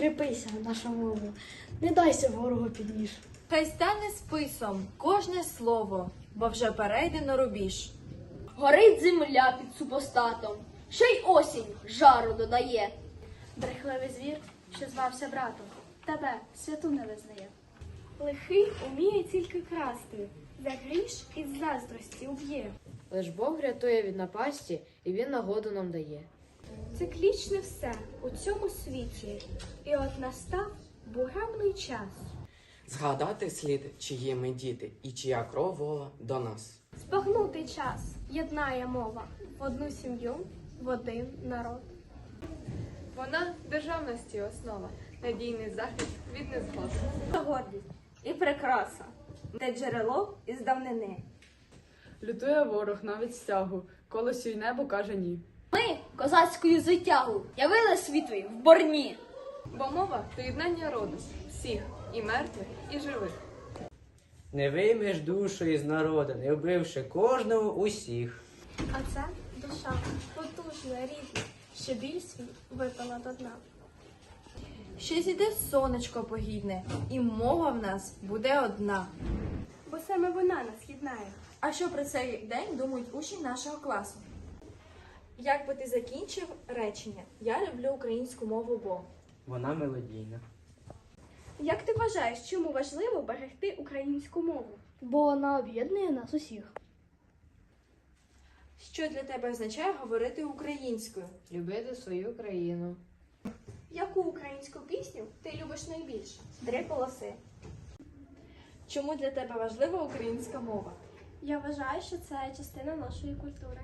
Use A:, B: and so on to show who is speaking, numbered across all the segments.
A: Кріпися, наша мова, не дайся ворогу під ніж.
B: Хай стане списом кожне слово, бо вже перейде на рубіж.
C: Горить земля під супостатом, ще й осінь жару додає.
A: Брехливий звір, що звався братом, тебе святу не визнає.
D: Лихий уміє тільки красти, за гріш із заздрості уб'є.
E: Лиш Бог рятує від напасті, і він нагоду нам дає.
D: Циклічне все у цьому світі, і от настав буремний час.
F: Згадати слід, чиї ми діти, і чия кров вола до нас.
D: Збагнутий час єднає мова в одну сім'ю, в один народ.
G: Вона державності основа, надійний захист від незгод.
H: гордість і прикраса, де джерело із давнини.
G: Лютує ворог навіть стягу, колесю й небо каже ні.
C: Ми козацькою звитягу явили світові в борні.
G: Бо мова то єднання роду, всіх, і мертвих, і живих.
I: Не виймеш душу із народу, не вбивши кожного усіх.
D: А це душа потужна, рідна, що біль свій випила до дна.
B: Ще зійде сонечко погідне, і мова в нас буде одна.
D: Бо саме вона нас єднає.
B: А що про цей день думають учні нашого класу? Як би ти закінчив речення? Я люблю українську мову, бо
I: Вона мелодійна.
D: Як ти вважаєш, чому важливо берегти українську мову?
A: Бо вона об'єднує нас усіх.
B: що для тебе означає говорити українською?
E: Любити свою країну.
D: Яку українську пісню ти любиш найбільше?
H: Три полоси.
B: Чому для тебе важлива українська мова?
D: Я вважаю, що це частина нашої культури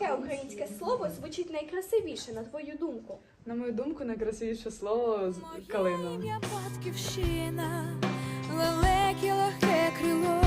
D: яке українське слово звучить найкрасивіше, на твою думку?
G: На мою думку, найкрасивіше слово з калина.
J: Моє Батьківщина, лелеке легке крило.